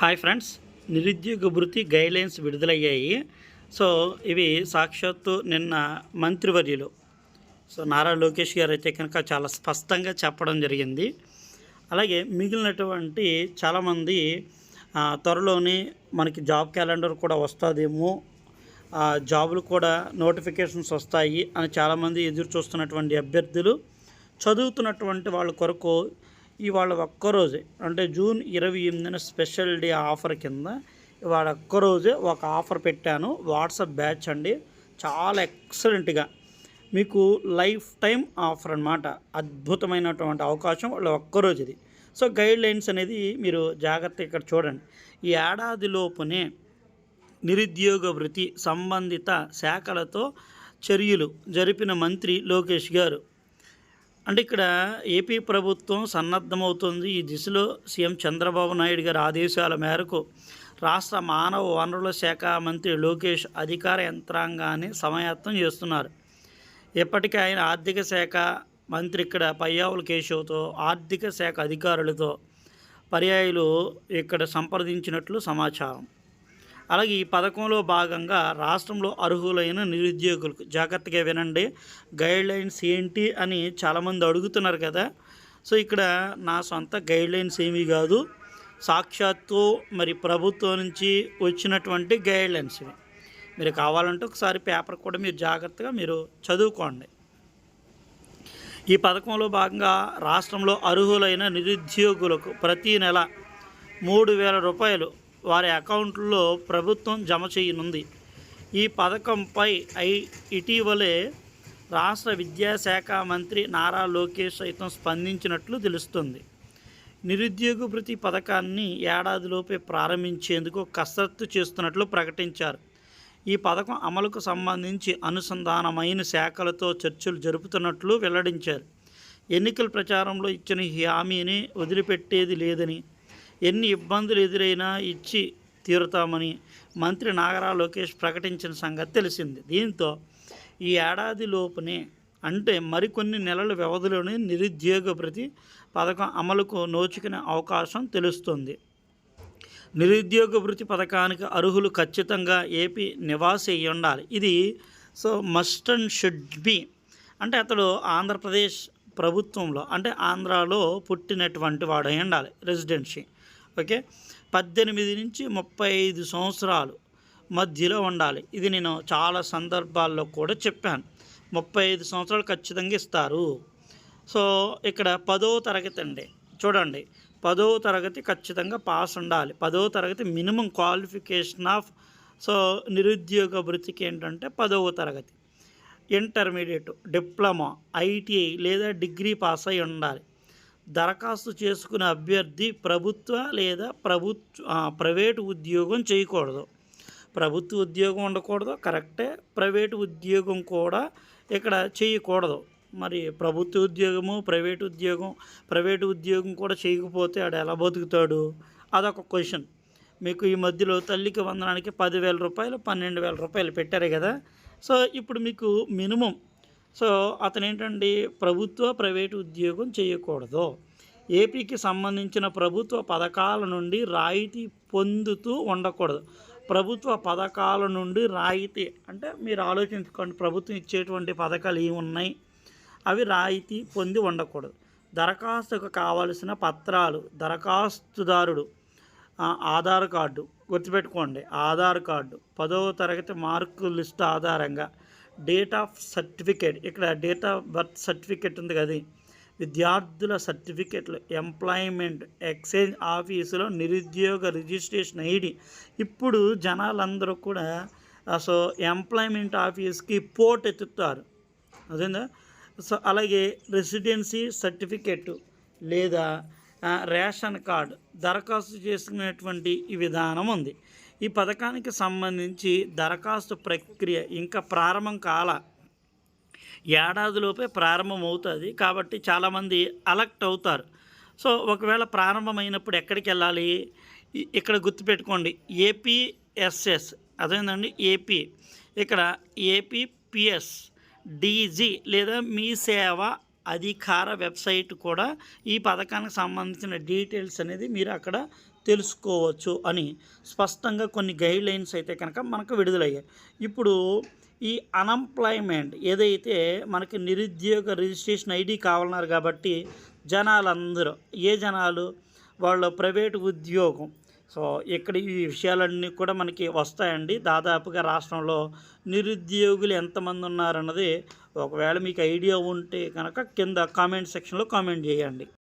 Hi friends. నిరుద్యోగ భృతి guidelines విడుదలయ్యాయి. సో ఇవి సాక్షాత్తు నిన్న మంత్రివర్యులు. సో నారా లోకేష్ గారు అయితే కనుక చాలా స్పష్టంగా చెప్పడం జరిగింది. అలాగే మిగిలినటువంటి చాలామంది త్వరలోనే మనకి జాబ్ క్యాలెండర్ కూడా వస్తుందేమో ఆ, జాబులు కూడా నోటిఫికేషన్స్ వస్తాయి అని చాలామంది ఎదురు చూస్తున్నటువంటి అభ్యర్థులు చదువుతున్నటువంటి వాళ్ళ కొరకు ఇవాళ ఒక్కరోజే అంటే జూన్ ఇరవై ఎనిమిదిన స్పెషల్ డే ఆఫర్ కింద ఇవాళ ఒక్కరోజే ఒక ఆఫర్ పెట్టాను. వాట్సాప్ బ్యాచ్ అండి. చాలా ఎక్సలెంట్గా మీకు లైఫ్ టైం ఆఫర్ అన్నమాట. అద్భుతమైనటువంటి అవకాశం వాళ్ళ ఒక్కరోజు ఇది. సో గైడ్ లైన్స్ అనేది మీరు జాగ్రత్త ఇక్కడ చూడండి. ఈ ఏడాది లోపునే నిరుద్యోగ వృత్తి సంబంధిత శాఖలతో చర్యలు జరిపిన మంత్రి లోకేష్ గారు అంటే ఇక్కడ ఏపీ ప్రభుత్వం సన్నద్ధమవుతుంది. ఈ దిశలో సీఎం చంద్రబాబు నాయుడు గారి ఆదేశాల మేరకు రాష్ట్ర మానవ వనరుల శాఖ మంత్రి లోకేష్ అధికార యంత్రాంగాన్ని సమాయత్తం చేస్తున్నారు. ఇప్పటికే ఆయన ఆర్థిక శాఖ మంత్రి ఇక్కడ పయ్యావుల కేశవ్తో ఆర్థిక శాఖ అధికారులతో పర్యాయులు ఇక్కడ సంప్రదించినట్లు సమాచారం. అలాగే ఈ పథకంలో భాగంగా రాష్ట్రంలో అర్హులైన నిరుద్యోగులకు జాగ్రత్తగా వినండి. గైడ్లైన్స్ ఏంటి అని చాలామంది అడుగుతున్నారు కదా. సో ఇక్కడ నా సొంత గైడ్లైన్స్ ఏమీ కాదు. సాక్షాత్తు మరి ప్రభుత్వం నుంచి వచ్చినటువంటి గైడ్లైన్స్ ఇవి. మీరు కావాలంటే ఒకసారి పేపర్ కూడా మీరు జాగ్రత్తగా మీరు చదువుకోండి. ఈ పథకంలో భాగంగా రాష్ట్రంలో అర్హులైన నిరుద్యోగులకు ప్రతి నెల మూడు వేల రూపాయలు వారి అకౌంట్లో ప్రభుత్వం జమ చేయనుంది. ఈ పథకంపై ఐ ఇటీవలే రాష్ట్ర విద్యాశాఖ మంత్రి నారా లోకేష్ సైతం స్పందించినట్లు తెలుస్తుంది. నిరుద్యోగ భృతి పథకాన్ని ఏడాదిలోపే ప్రారంభించేందుకు కసరత్తు చేస్తున్నట్లు ప్రకటించారు. ఈ పథకం అమలుకు సంబంధించి అనుసంధానమైన శాఖలతో చర్చలు జరుపుతున్నట్లు వెల్లడించారు. ఎన్నికల ప్రచారంలో ఇచ్చిన హామీని వదిలిపెట్టేది లేదని ఎన్ని ఇబ్బందులు ఎదురైనా ఇచ్చి తీరుతామని మంత్రి నాగరా లోకేష్ ప్రకటించిన సంగతి తెలిసింది. దీంతో ఈ ఏడాది లోపునే అంటే మరికొన్ని నెలల వ్యవధిలోనే నిరుద్యోగ ప్రతి పథకం అమలుకు నోచుకునే అవకాశం తెలుస్తుంది. నిరుద్యోగ వృత్తి పథకానికి అర్హులు ఖచ్చితంగా ఏపీ నివాసి అయి ఉండాలి. ఇది so must and should be. అంటే అతడు ఆంధ్రప్రదేశ్ ప్రభుత్వంలో అంటే ఆంధ్రాలో పుట్టినటువంటి వాడై ఉండాలి రెసిడెన్సీ. ఓకే? పద్దెనిమిది నుంచి ముప్పై ఐదు సంవత్సరాలు మధ్యలో ఉండాలి. ఇది నేను చాలా సందర్భాల్లో కూడా చెప్పాను. ముప్పై ఐదు సంవత్సరాలు ఖచ్చితంగా ఇస్తారు. సో ఇక్కడ పదో తరగతి అండి. చూడండి. పదో తరగతి ఖచ్చితంగా పాస్ ఉండాలి. పదో తరగతి మినిమం క్వాలిఫికేషన్ ఆఫ్ సో నిరుద్యోగ వృత్తికి ఏంటంటే పదవ తరగతి. ఇంటర్మీడియట్ డిప్లొమా ఐటీఐ లేదా డిగ్రీ పాస్ అయి ఉండాలి. దరఖాస్తు చేసుకునే అభ్యర్థి ప్రభుత్వ లేదా ప్రభుత్వ ప్రైవేటు ఉద్యోగం చేయకూడదు. ప్రభుత్వ ఉద్యోగం ఉండకూడదు కరెక్టే. ప్రైవేటు ఉద్యోగం కూడా ఇక్కడ చేయకూడదు. మరి ప్రభుత్వ ఉద్యోగము ప్రైవేట్ ఉద్యోగం ప్రైవేటు ఉద్యోగం కూడా చేయకపోతే ఆడు ఎలా బతుకుతాడు? అదొక క్వశ్చన్. మీకు ఈ మధ్యలో తల్లికి వందనానికి పదివేల రూపాయలు పన్నెండు వేల రూపాయలు పెట్టారు కదా. సో ఇప్పుడు మీకు మినిమం సో అతను ఏంటండి ప్రభుత్వ ప్రైవేటు ఉద్యోగం చేయకూడదు. ఏపీకి సంబంధించిన ప్రభుత్వ పథకాల నుండి రాయితీ పొందుతూ ఉండకూడదు. ప్రభుత్వ పథకాల నుండి రాయితీ అంటే మీరు ఆలోచించుకోండి ప్రభుత్వం ఇచ్చేటువంటి పథకాలు ఏమున్నాయి? అవి రాయితీ పొంది ఉండకూడదు. దరఖాస్తుకు కావలసిన పత్రాలు దరఖాస్తుదారుడు ఆధార్ కార్డు గుర్తుపెట్టుకోండి ఆధార్ కార్డు. పదవ తరగతి మార్కు లిస్ట్ ఆధారంగా డేట్ ఆఫ్ సర్టిఫికేట్. ఇక్కడ డేట్ ఆఫ్ బర్త్ సర్టిఫికేట్ ఉంది కదా విద్యార్థుల సర్టిఫికేట్లు ఎంప్లాయ్మెంట్ ఎక్స్చేంజ్ ఆఫీసులో నిరుద్యోగ రిజిస్ట్రేషన్ ఐడి. ఇప్పుడు జనాలందరూ కూడా సో ఎంప్లాయ్మెంట్ ఆఫీస్కి పోట్ ఎత్తుతారు. అదేందా సో అలాగే రెసిడెన్సీ సర్టిఫికెట్ లేదా రేషన్ కార్డు దరఖాస్తు చేసుకునేటువంటి ఈ విధానం ఉంది. ఈ పథకానికి సంబంధించి దరఖాస్తు ప్రక్రియ ఇంకా ప్రారంభం కాల ఏడాదిలోపే ప్రారంభం అవుతుంది కాబట్టి చాలామంది అలర్ట్ అవుతారు. సో ఒకవేళ ప్రారంభమైనప్పుడు ఎక్కడికి వెళ్ళాలి? ఇక్కడ గుర్తుపెట్టుకోండి. ఏపీఎస్ఎస్ అదేంటండి ఏపీ. ఇక్కడ ఏపీపిఎస్ డీజీ లేదా మీ సేవ అధికార వెబ్సైట్ కూడా ఈ పథకానికి సంబంధించిన డీటెయిల్స్ అనేది మీరు అక్కడ తెలుసుకోవచ్చు అని స్పష్టంగా కొన్ని గైడ్ లైన్స్ అయితే కనుక మనకు విడుదలయ్యాయి. ఇప్పుడు ఈ అన్ఎంప్లాయ్మెంట్ ఏదైతే మనకి నిరుద్యోగ రిజిస్ట్రేషన్ ఐడి కావాలన్నారు కాబట్టి జనాలందరూ ఏ జనాలు? వాళ్ళ ప్రైవేట్ ఉద్యోగం. సో ఇక్కడ ఈ విషయాలన్నీ కూడా మనకి వస్తాయండి. దాదాపుగా రాష్ట్రంలో నిరుద్యోగులు ఎంతమంది ఉన్నారన్నది ఒకవేళ మీకు ఐడియా ఉంటే కనుక కింద కామెంట్ సెక్షన్లో కామెంట్ చేయండి.